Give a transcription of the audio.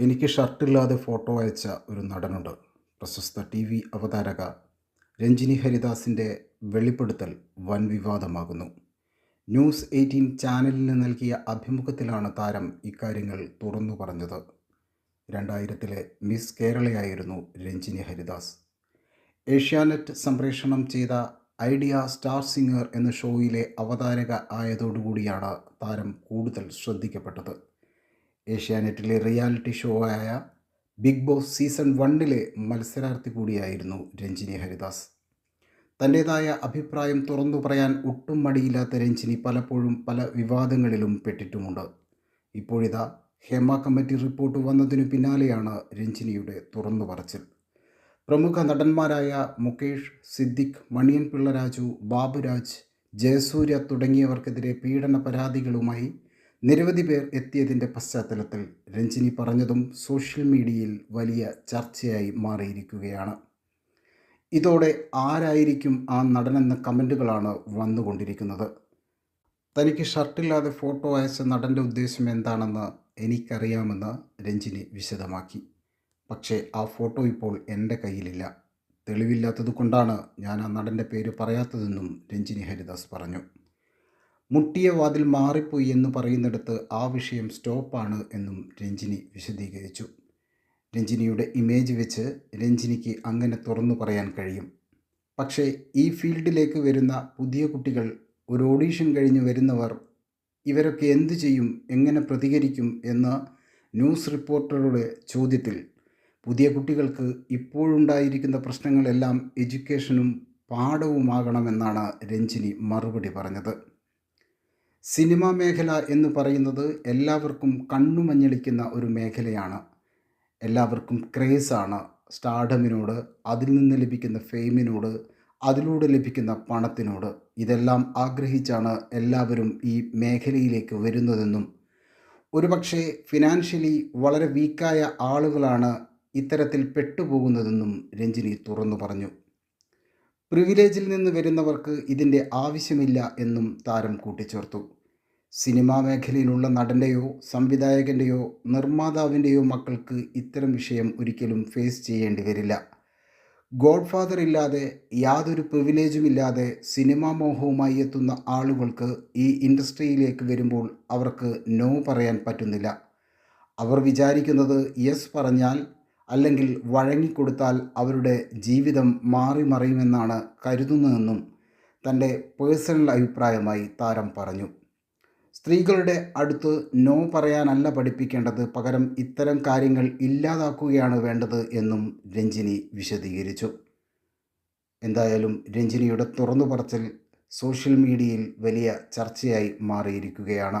എനിക്ക് ഷർട്ടില്ലാതെ ഫോട്ടോ അയച്ച ഒരു നടനുണ്ട്. പ്രശസ്ത ടി വി അവതാരക രഞ്ജിനി ഹരിദാസിന്റെ വെളിപ്പെടുത്തൽ വൻ വിവാദമാകുന്നു. ന്യൂസ് എയ്റ്റീൻ ചാനലിന് നൽകിയ അഭിമുഖത്തിലാണ് താരം ഇക്കാര്യങ്ങൾ തുറന്നു പറഞ്ഞത്. രണ്ടായിരത്തിലെ മിസ് കേരളയായിരുന്നു രഞ്ജിനി ഹരിദാസ്. ഏഷ്യാനെറ്റ് സംപ്രേഷണം ചെയ്ത ഐഡിയ സ്റ്റാർ സിംഗർ എന്ന ഷോയിലെ അവതാരക ആയതോടുകൂടിയാണ് താരം കൂടുതൽ ശ്രദ്ധിക്കപ്പെട്ടത്. ഏഷ്യാനെറ്റിലെ റിയാലിറ്റി ഷോ ആയ ബിഗ് ബോസ് സീസൺ വണ്ണിലെ മത്സരാർത്ഥി കൂടിയായിരുന്നു രഞ്ജിനി ഹരിദാസ്. തന്റേതായ അഭിപ്രായം തുറന്നു പറയാൻ ഒട്ടും മടിയില്ലാത്ത രഞ്ജിനി പലപ്പോഴും പല വിവാദങ്ങളിലും പെട്ടിട്ടുമുണ്ട്. ഇപ്പോഴിതാ ഹേമ കമ്മിറ്റി റിപ്പോർട്ട് വന്നതിനു പിന്നാലെയാണ് രഞ്ജിനിയുടെ തുറന്നു പറച്ചിൽ. പ്രമുഖ നടന്മാരായ മുകേഷ് സിദ്ദിഖ് മണിയൻ പിള്ളരാജു ബാബുരാജ് ജയസൂര്യ തുടങ്ങിയവർക്കെതിരെ പീഡന പരാതികളുമായി നിരവധി പേർ എത്തിയതിന്റെ പശ്ചാത്തലത്തിൽ രഞ്ജിനി പറഞ്ഞതും സോഷ്യൽ മീഡിയയിൽ വലിയ ചർച്ചയായി മാറിയിരിക്കുകയാണ്. ഇതോടെ ആരായിരിക്കും ആ നടനെന്ന കമന്റുകളാണ് വന്നുകൊണ്ടിരിക്കുന്നത്. തനിക്ക് ഷർട്ടില്ലാതെ ഫോട്ടോ അയച്ച നടന്റെ ഉദ്ദേശം എന്താണെന്ന് എനിക്കറിയാമെന്ന് രഞ്ജിനി വിശദമാക്കി. പക്ഷേ ആ ഫോട്ടോ ഇപ്പോൾ എന്റെ കയ്യിലില്ല. തെളിവില്ലാത്തതുകൊണ്ടാണ് ഞാൻ ആ നടന്റെ പേര് പറയാത്തതെന്നും രഞ്ജിനി ഹരിദാസ് പറഞ്ഞു. മുട്ടിയ വാതിൽ മാറിപ്പോയി എന്ന് പറയുന്നിടത്ത് ആ വിഷയം സ്റ്റോപ്പാണ് എന്നും രഞ്ജിനി വിശദീകരിച്ചു. രഞ്ജിനിയുടെ ഇമേജ് വെച്ച് രഞ്ജിനിക്ക് അങ്ങനെ തുറന്നു പറയാൻ കഴിയും. പക്ഷേ ഈ ഫീൽഡിലേക്ക് വരുന്ന പുതിയ കുട്ടികൾ ഒരു ഓഡീഷൻ കഴിഞ്ഞ് വരുന്നവർ ഇവരൊക്കെ എന്തു ചെയ്യും എങ്ങനെ പ്രതികരിക്കും എന്ന ന്യൂസ് റിപ്പോർട്ടറുടെ ചോദ്യത്തിൽ പുതിയ കുട്ടികൾക്ക് ഇപ്പോഴുണ്ടായിരിക്കുന്ന പ്രശ്നങ്ങളെല്ലാം എഡ്യൂക്കേഷനും പാഠവുമാകണമെന്നാണ് രഞ്ജിനി മറുപടി പറഞ്ഞത്. സിനിമാ മേഖല എന്ന് പറയുന്നത് എല്ലാവർക്കും കണ്ണുമഞ്ഞളിക്കുന്ന ഒരു മേഖലയാണ്. എല്ലാവർക്കും ക്രേസാണ് സ്റ്റാർഡമിനോട് അതിൽ നിന്ന് ലഭിക്കുന്ന ഫെയിമിനോട് അതിലൂടെ ലഭിക്കുന്ന പണത്തിനോട്. ഇതെല്ലാം ആഗ്രഹിച്ചാണ് എല്ലാവരും ഈ മേഖലയിലേക്ക് വരുന്നതെന്നും. ഒരുപക്ഷെ ഫിനാൻഷ്യലി വളരെ വീക്കായ ആളുകളാണ് ഇത്തരത്തിൽ പെട്ടുപോകുന്നതെന്നും രഞ്ജിനി തുറന്നു പറഞ്ഞു. പ്രിവിലേജിൽ നിന്ന് വരുന്നവർക്ക് ഇതിന്റെ ആവശ്യമില്ല എന്നും താരം കൂട്ടിച്ചേർത്തു. സിനിമാ മേഖലയിലുള്ള നടന്റെയോ സംവിധായകന്റെയോ നിർമ്മാതാവിന്റെയോ മക്കൾക്ക് ഇത്തരം വിഷയം ഒരിക്കലും ഫേസ് ചെയ്യേണ്ടി വരില്ല. ഗോഡ് ഫാദർ ഇല്ലാതെ യാതൊരു പ്രിവിലേജും ഇല്ലാതെ സിനിമാ മോഹവുമായി എത്തുന്ന ആളുകൾക്ക് ഈ ഇൻഡസ്ട്രിയിലേക്ക് വരുമ്പോൾ അവർക്ക് നോ പറയാൻ പറ്റുന്നില്ല. അവർ വിചാരിക്കുന്നത് യെസ് പറഞ്ഞാൽ അല്ലെങ്കിൽ വഴങ്ങിക്കൊടുത്താൽ അവരുടെ ജീവിതം മാറി മറിയുമെന്നാണ് കരുതുന്നതെന്നും തന്റെ പേഴ്സണൽ അഭിപ്രായമായി താരം പറഞ്ഞു. സ്ത്രീകളുടെ അടുത്ത് നോ പറയാനല്ല പഠിപ്പിക്കേണ്ടത് പകരം ഇത്തരം കാര്യങ്ങൾ ഇല്ലാതാക്കുകയാണ് വേണ്ടത് എന്നും രഞ്ജിനി വിശദീകരിച്ചു. എന്തായാലും രഞ്ജിനിയുടെ തുറന്നു പറച്ചിൽ സോഷ്യൽ മീഡിയയിൽ വലിയ ചർച്ചയായി മാറിയിരിക്കുകയാണ്.